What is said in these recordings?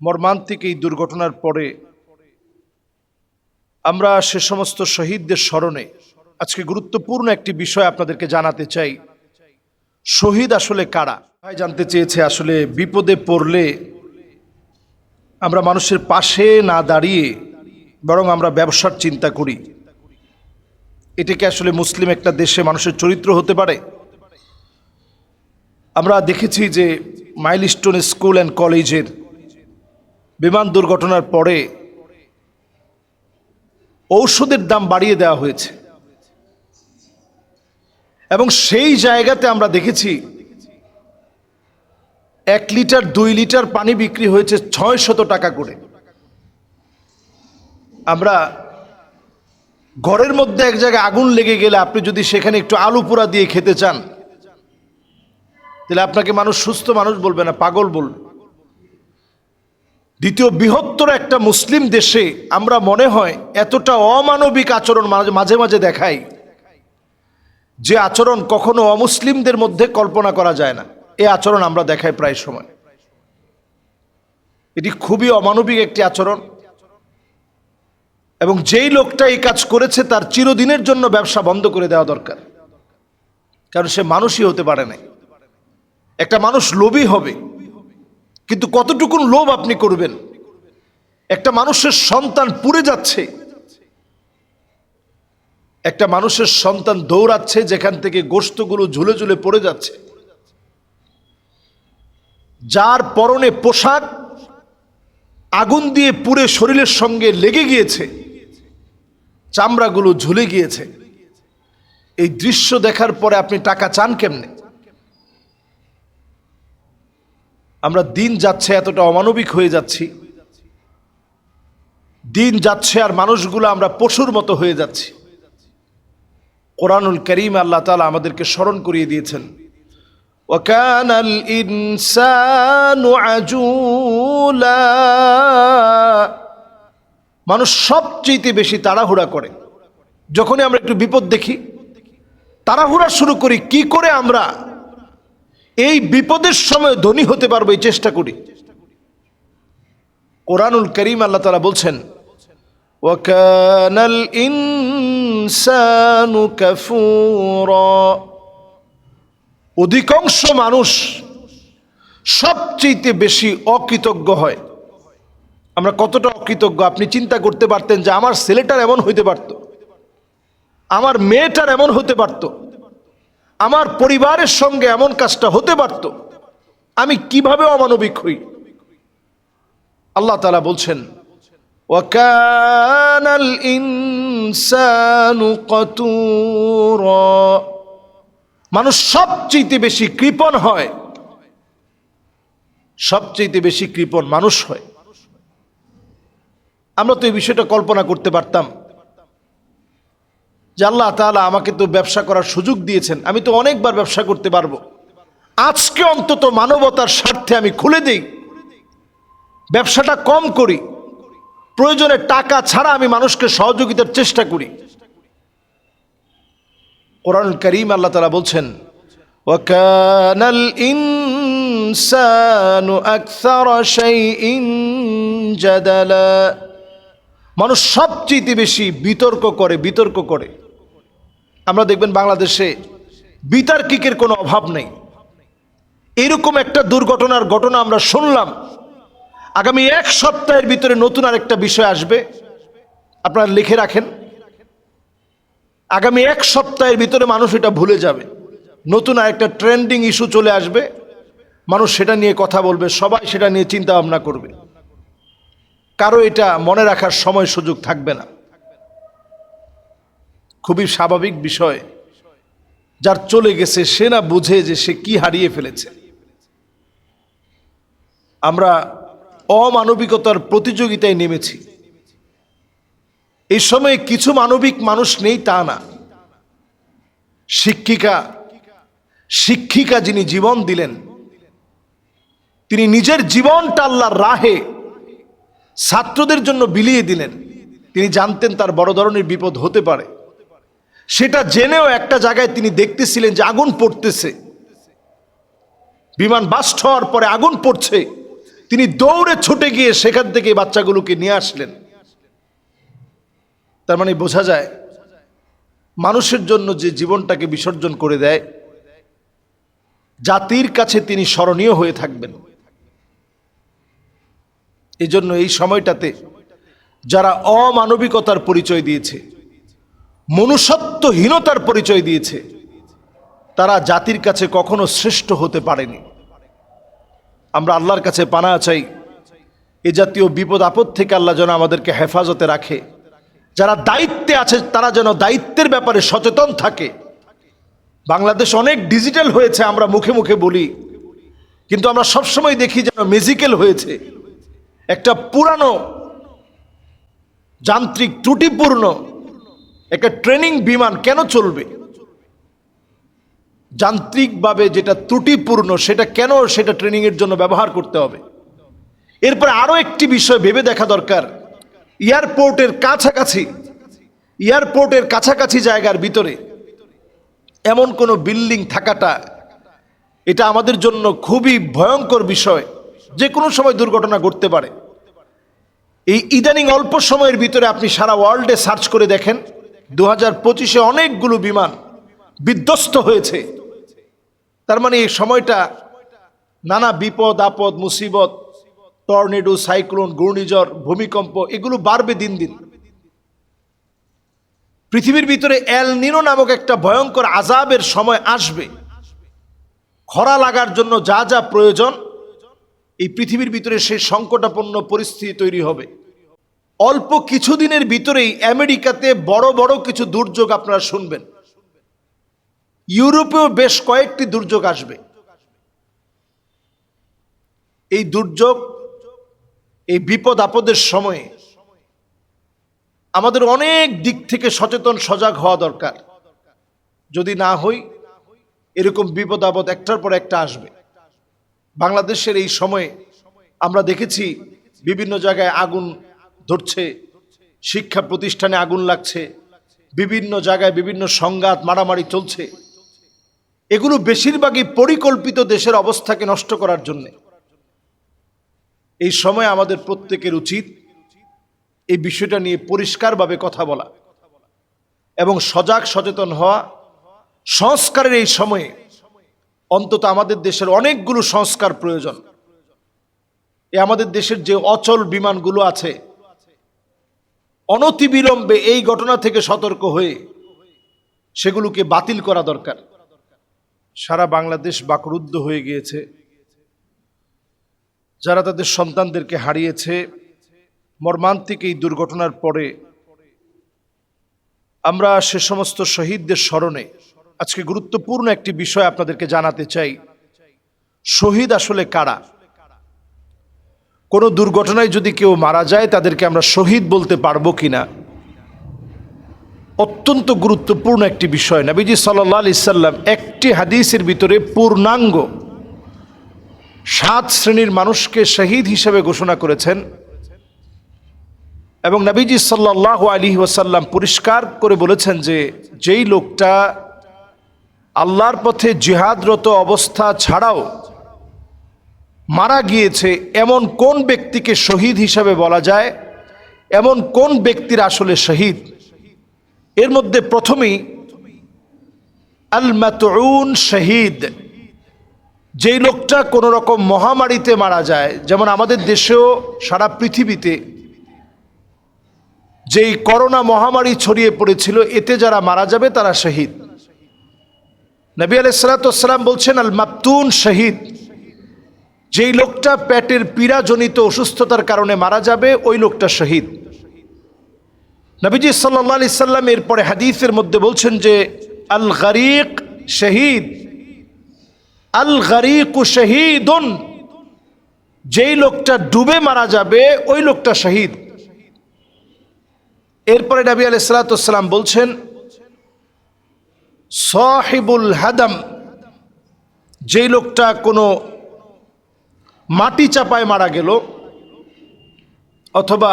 মর্মান্তিক এই দুর্ঘটনার পরে আমরা সে সমস্ত শহীদদের স্মরণে আজকে গুরুত্বপূর্ণ একটি বিষয় আপনাদেরকে জানাতে চাই। শহীদ আসলে কারা? ভাই জানতে চেয়েছে, আসলে বিপদে পড়লে আমরা মানুষের পাশে না দাঁড়িয়ে বরং আমরা ব্যবসার চিন্তা করি। এটা কি আসলে মুসলিম একটা দেশে মানুষের চরিত্র হতে পারে? আমরা দেখেছি যে মাইলস্টোন স্কুল অ্যান্ড কলেজের বিমান দুর্ঘটনার পরে ঔষধের দাম বাড়িয়ে দেওয়া হয়েছে। এবং সেই জায়গাতে আমরা দেখেছি, এক লিটার, দুই লিটার পানি বিক্রি হয়েছে ছয় শত টাকা করে। আমরা ঘরের মধ্যে এক জায়গায় আগুন লেগে গেলে আপনি যদি সেখানে একটু আলু পোড়া দিয়ে খেতে চান, তাহলে আপনাকে মানুষ সুস্থ মানুষ বলবে না, পাগল বলবে। দ্বিতীয় বৃহত্তর একটা মুসলিম দেশে আমরা মনে হয় এতটা অমানবিক আচরণ মাঝে মাঝে দেখাই যে আচরণ কখনো অমুসলিমদের মধ্যে কল্পনা করা যায় না। এ আচরণ আমরা দেখাই প্রায় সময়। এটি খুবই অমানবিক একটি আচরণ এবং যেই লোকটা এই কাজ করেছে তার চিরদিনের জন্য ব্যবসা বন্ধ করে দেওয়া দরকার। কারণ সে মানুষই হতে পারে না একটা মানুষ লোভী হবে। কিন্তু কতটুকুন লোভ আপনি করবেন? একটা মানুষের সন্তান পুড়ে যাচ্ছে। একটা মানুষের সন্তান দৌড়াচ্ছে যেখান থেকে গোস্তগুলো ঝুলে ঝুলে পড়ে যাচ্ছে। যার পরনে পোশাক আগুন দিয়ে পুড়ে শরীরের সঙ্গে লেগে গিয়েছে, চামড়াগুলো ঝুলে গিয়েছে। এই দৃশ্য দেখার পরে আপনি টাকা চান কেমনে? আমরা দিন যাচ্ছে এতটা অমানবিক হয়ে যাচ্ছি দিন যাচ্ছে আর মানুষগুলো আমরা পশুর মতো হয়ে যাচ্ছি কোরআনুল করিম আল্লাহ তালা আমাদেরকে স্মরণ করিয়ে দিয়েছেন وكان الإنسان عجولا মানুষ সবচেয়ে বেশি তাড়াহুড়া করে যখনই আমরা একটু বিপদ দেখি তাড়াহুড়া শুরু করি কি করে আমরা এই বিপদের সময় ধনী হতে পারব, এই চেষ্টা করি। কোরআনুল করিম আল্লাহ তারা বলছেন ওয়াকানাল ইনসানু কাফুরা। অধিকাংশ মানুষ সবচেয়ে বেশি অকৃতজ্ঞ হয়। আমরা কতটা অকৃতজ্ঞ, আপনি চিন্তা করতে পারতেন যে আমার ছেলেটার এমন হইতে পারত, আমার মেয়েটার এমন হতে পারতো। আমার পরিবারের সঙ্গে এমন কাজটা হতে পারত আমি কিভাবে অমানবিক হই আল্লাহ তালা বলছেন وكان الإنسان قتورا মানুষ সবচেয়ে বেশি কৃপণ হয় সবচেয়ে বেশি কৃপণ মানুষ হয় আমরা তো এই বিষয়টা কল্পনা করতে পারতাম যে আল্লাহ তাহলে আমাকে তো ব্যবসা করার সুযোগ দিয়েছেন, আমি তো অনেকবার ব্যবসা করতে পারব। আজকে অন্তত মানবতার স্বার্থে আমি খুলে দিই। ব্যবসাটা কম করি। প্রয়োজনে টাকা ছাড়া আমি মানুষকে সহযোগিতার চেষ্টা করি। কোরআন করিম আল্লাহ তালা বলছেন ওয়াকানাল ইনসানু আকসার শাইইন জাদালা। মানুষ সবচেয়ে বেশি বিতর্ক করে বিতর্ক করে। আমরা দেখবেন বাংলাদেশে বিতার্কিকের কোনো অভাব নেই। এরকম একটা দুর্ঘটনার ঘটনা আমরা শুনলাম। আগামী এক সপ্তাহের ভিতরে নতুন আরেকটা বিষয় আসবে। আপনারা লিখে রাখেন। আগামী এক সপ্তাহের ভিতরে মানুষ এটা ভুলে যাবে। নতুন আরেকটা ট্রেন্ডিং ইস্যু চলে আসবে। মানুষ সেটা নিয়ে কথা বলবে, সবাই সেটা নিয়ে চিন্তা ভাবনা করবে। কারও এটা মনে রাখার সময় সুযোগ থাকবে না। খুবই স্বাভাবিক বিষয়। যার চলে গেছে, সে না বুঝে যে সে কি হারিয়ে ফেলেছে। আমরা অমানবিকতার প্রতিযোগিতায় নেমেছি। এই সময়ে কিছু মানবিক মানুষ নেই তা না। শিক্ষিকা শিক্ষিকা যিনি জীবন দিলেন, তিনি নিজের জীবনটা আল্লাহর রাহে ছাত্রদের জন্য বিলিয়ে দিলেন। তিনি জানতেন তার বড় ধরনের বিপদ হতে পারে। সেটা জেনেও একটা জায়গায় তিনি দেখতেছিলেন যে আগুন পড়তেছে। বিমান বাস্ট হওয়ার পরে আগুন পড়ছে। তিনি দৌড়ে ছুটে গিয়ে সেখান থেকে বাচ্চাগুলোকে নিয়ে আসলেন। তার মানে বোঝা যায়, মানুষের জন্য যে জীবনটাকে বিসর্জন করে দেয়, জাতির কাছে তিনি স্মরণীয় হয়ে থাকবেন। এই জন্য এই সময়টাতে যারা অমানবিকতার পরিচয় দিয়েছে মনুষ্যত্বহীনতার পরিচয় দিয়েছে। তারা জাতির কাছে কখনো শ্রেষ্ঠ হতে পারেনি। আমরা আল্লাহর কাছে পানা চাই। এ জাতীয় বিপদ আপদ থেকে আল্লাহ যেন আমাদেরকে হেফাজতে রাখে। যারা দায়িত্বে আছে, তারা যেন দায়িত্বের ব্যাপারে সচেতন থাকে। বাংলাদেশ অনেক ডিজিটাল হয়েছে, আমরা মুখে মুখে বলি। কিন্তু আমরা সবসময় দেখি যেন মেজিক্যাল হয়েছে। একটা পুরানো যান্ত্রিক ত্রুটিপূর্ণ একটা ট্রেনিং বিমান কেন চলবে? যান্ত্রিকভাবে যেটা ত্রুটিপূর্ণ, সেটা কেন সেটা ট্রেনিংয়ের জন্য ব্যবহার করতে হবে? এরপরে আরও একটি বিষয় ভেবে দেখা দরকার। এয়ারপোর্টের কাছাকাছি এয়ারপোর্টের কাছাকাছি জায়গার ভিতরে এমন কোনো বিল্ডিং থাকাটা, এটা আমাদের জন্য খুবই ভয়ঙ্কর বিষয়। যে কোনো সময় দুর্ঘটনা ঘটতে পারে। এই ইদানিং অল্প সময়ের ভিতরে আপনি সারা ওয়ার্ল্ডে সার্চ করে দেখেন। দু হাজার পঁচিশে অনেকগুলো বিমান বিধ্বস্ত হয়েছে। তার মানে এই সময়টা নানা বিপদ, আপদ, মুসিবত, টর্নেডো, সাইক্লোন, ঘূর্ণিঝড়, ভূমিকম্প, এগুলো বাড়বে দিন দিন। পৃথিবীর ভিতরে এল নিনো নামক একটা ভয়ঙ্কর আজাবের সময় আসবে। খরা লাগার জন্য যা যা প্রয়োজন, এই পৃথিবীর ভিতরে সেই সংকটাপন্ন পরিস্থিতি তৈরি হবে। অল্প কিছুদিনের ভিতরেই আমেরিকাতে বড় বড় কিছু দুর্যোগ আপনারা শুনবেন। ইউরোপেও বেশ কয়েকটি দুর্যোগ আসবে। এই দুর্যোগ, এই বিপদ আপদের সময়ে আমাদের অনেক দিক থেকে সচেতন, সজাগ হওয়া দরকার। যদি না হই, এরকম বিপদ আপদ একটার পর একটা আসবে। বাংলাদেশের এই সময়ে আমরা দেখেছি বিভিন্ন জায়গায় আগুন ধরছে, শিক্ষা প্রতিষ্ঠানে আগুন লাগছে, বিভিন্ন জায়গায় বিভিন্ন সংঘাত, মারামারি চলছে। এগুলো বেশিরভাগই পরিকল্পিত দেশের অবস্থাকে নষ্ট করার জন্যে। এই সময় আমাদের প্রত্যেকের উচিত এই বিষয়টা নিয়ে পরিষ্কারভাবে কথা বলা এবং সজাগ, সচেতন হওয়া। সংস্কারের এই সময়ে অন্তত আমাদের দেশের অনেকগুলো সংস্কার প্রয়োজন। এ আমাদের দেশের যে অচল বিমানগুলো আছে অনতিবিলম্বে এই ঘটনা থেকে সতর্ক হয়ে সেগুলোকে বাতিল করা দরকার। সারা বাংলাদেশ বাকরুদ্ধ হয়ে গিয়েছে। যারা তাদের সন্তানদেরকে হারিয়েছে, মর্মান্তিক এই দুর্ঘটনার পরে আমরা সে সমস্ত শহীদদের স্মরণে আজকে গুরুত্বপূর্ণ একটি বিষয় আপনাদেরকে জানাতে চাই। শহীদ আসলে কারা? কোনো দুর্ঘটনায় যদি কেউ মারা যায়, তাদেরকে আমরা শহীদ বলতে পারব কিনা? অত্যন্ত গুরুত্বপূর্ণ একটি বিষয়। নবীজি সাল্লাহ সাল্লাম একটি হাদিসের ভিতরে পূর্ণাঙ্গ সাত শ্রেণির মানুষকে শহীদ হিসেবে ঘোষণা করেছেন এবং নবীজি সাল্লাহ আলী ওসাল্লাম পরিষ্কার করে বলেছেন যে, যেই লোকটা আল্লাহর পথে জিহাদরত অবস্থা ছাড়াও মারা গিয়েছে এমন কোন ব্যক্তিকে শহীদ হিসাবে বলা যায়? এমন কোন ব্যক্তির আসলে শহীদ? এর মধ্যে প্রথমেই আল মাতউন শহীদ। যেই লোকটা কোনো রকম মহামারীতে মারা যায়, যেমন আমাদের দেশেও সারা পৃথিবীতে যেই করোনা মহামারী ছড়িয়ে পড়েছিল, এতে যারা মারা যাবে তারা শহীদ। নবী আলাইসালাতাম বলছেন আল মাপতুন শহীদ। যেই লোকটা পেটের পীড়াজনিত অসুস্থতার কারণে মারা যাবে, ওই লোকটা শহীদ। নবীজি সাল্লা আলি সাল্লাম এরপরে হাদিসের মধ্যে বলছেন যে, আল গরিক শহীদ, আল গরিক শহীদুন, যেই লোকটা ডুবে মারা যাবে, ওই লোকটা শহীদ। এরপরে নবী আলাইসালাতাম বলছেন, সাহিবুল হাদাম, যেই লোকটা কোনো মাটি চাপায় মারা গেল, অথবা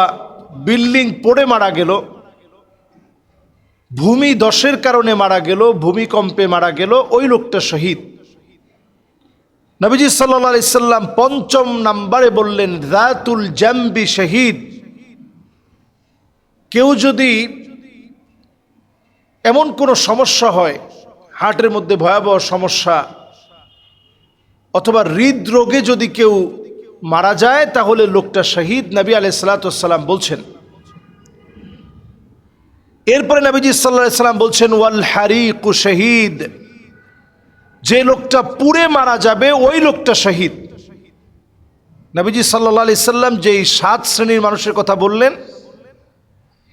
বিল্ডিং পড়ে মারা গেল, ভূমি দশের কারণে মারা গেল, ভূমিকম্পে মারা গেল, ওই লোকটা শহীদ। নবীজি সাল্লা সাল্লাম পঞ্চম নাম্বারে বললেন রাতুল জাম্বি শহীদ। কেউ যদি এমন কোনো সমস্যা হয়, হার্টের মধ্যে ভয়াবহ সমস্যা অথবা হৃদরোগে যদি কেউ মারা যায়, তাহলে লোকটা শহীদ নবী আলাইসালাতাম বলছেন। এরপরে নবীজি সাল্লাহ সাল্লাম বলছেন, ওয়াল হারিকু শহীদ। যে লোকটা পুড়ে মারা যাবে, ওই লোকটা শহীদ। নবীজি সাল্লাহ আলি সাল্লাম যেই সাত শ্রেণির মানুষের কথা বললেন,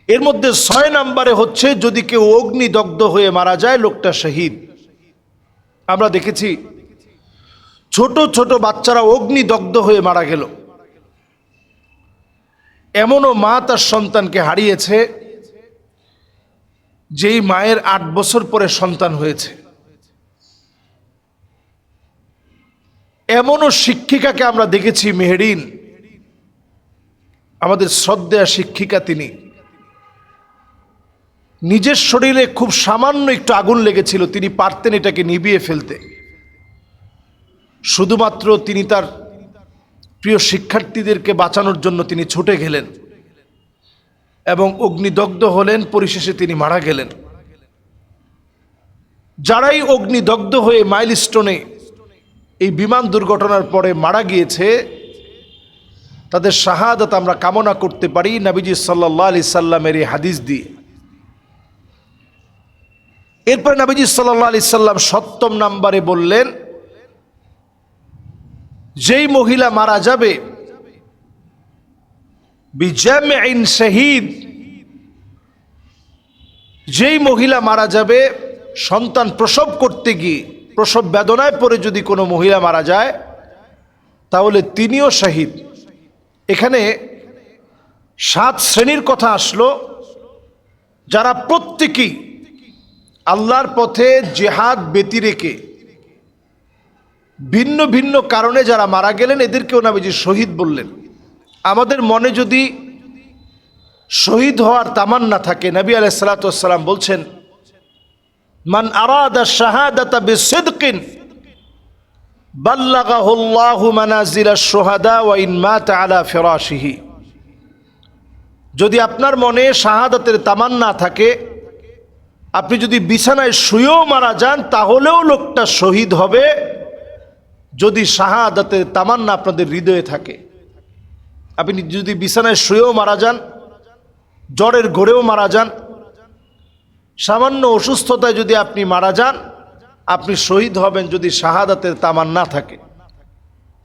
এর মধ্যে ছয় নম্বরে হচ্ছে, যদি কেউ অগ্নিদগ্ধ হয়ে মারা যায়, লোকটা শহীদ। আমরা দেখেছি ছোট ছোট বাচ্চারা অগ্নিদগ্ধ হয়ে মারা গেল। এমনও মা তার সন্তানকে হারিয়েছে, যেই মায়ের আট বছর পরে সন্তান হয়েছে। এমনও শিক্ষিকাকে আমরা দেখেছি, মেহেরিন। আমাদের শ্রদ্ধেয়া শিক্ষিকা তিনি। নিজের শরীরে খুব সামান্য একটু আগুন লেগেছিল, তিনি পারতেন এটাকে নিভিয়ে ফেলতে। শুধুমাত্র তিনি তার প্রিয় শিক্ষার্থীদেরকে বাঁচানোর জন্য তিনি ছুটে গেলেন এবং অগ্নিদগ্ধ হলেন, পরিশেষে তিনি মারা গেলেন। যারাই অগ্নিদগ্ধ হয়ে মাইলস্টোনে এই বিমান দুর্ঘটনার পরে মারা গিয়েছে, তাদের শাহাদাত আমরা কামনা করতে পারি নাবিজি সাল্লাহ আলি সাল্লামের এই হাদিস দিয়ে। এরপরে নাবিজি সাল্লাহ আলি সাল্লাম সপ্তম নাম্বারে বললেন যেই মহিলা মারা যাবে শহীদ। যেই মহিলা মারা যাবে, সন্তান প্রসব করতে গিয়ে, প্রসব বেদনায় পরে যদি কোনো মহিলা মারা যায়, তাহলে তিনিও শহীদ। এখানে সাত শ্রেণির কথা আসলো। যারা প্রত্যেকেই আল্লাহর পথে জেহাদ ব্যতি রেখে ভিন্ন ভিন্ন কারণে যারা মারা গেলেন, এদেরকেও নাবিজি শহীদ বললেন। আমাদের মনে যদি শহীদ হওয়ার তামান্না থাকে, নবী আলাইসালাতাম বলছেন, মান আরাদা শাহাদাতা বিসিদকিন যদি আপনার মনে শাহাদাতের তামান্না থাকে, আপনি যদি বিছানায় শুয়েও মারা যান, তাহলেও লোকটা শহীদ হবে। যদি শাহাদাতের তামান্না আপনাদের হৃদয়ে থাকে, আপনি যদি বিছানায় শুয়েও মারা যান, জ্বরের ঘোরেও মারা যান, সামান্য অসুস্থতায় যদি আপনি মারা যান, আপনি শহীদ হবেন যদি শাহাদাতের তামান্না থাকে।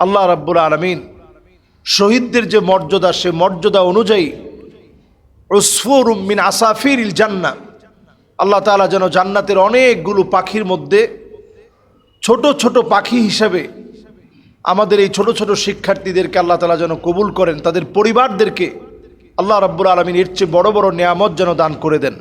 আল্লাহ রাব্বুল আলমিন শহীদদের যে মর্যাদা, সে মর্যাদা অনুযায়ী রসফুর মিন আসাফির ইল জান্না আল্লাহ তালা যেন জান্নাতের অনেকগুলো পাখির মধ্যে ছোট ছোট পাখি হিসাবে আমাদের এই ছোট ছোট শিক্ষার্থীদেরকে আল্লাহ তালা যেন কবুল করেন, তাদের পরিবারদেরকে আল্লাহ রব্বুল আলমিন এর চেয়ে বড় বড় নিয়ামত যেন দান করে দেন।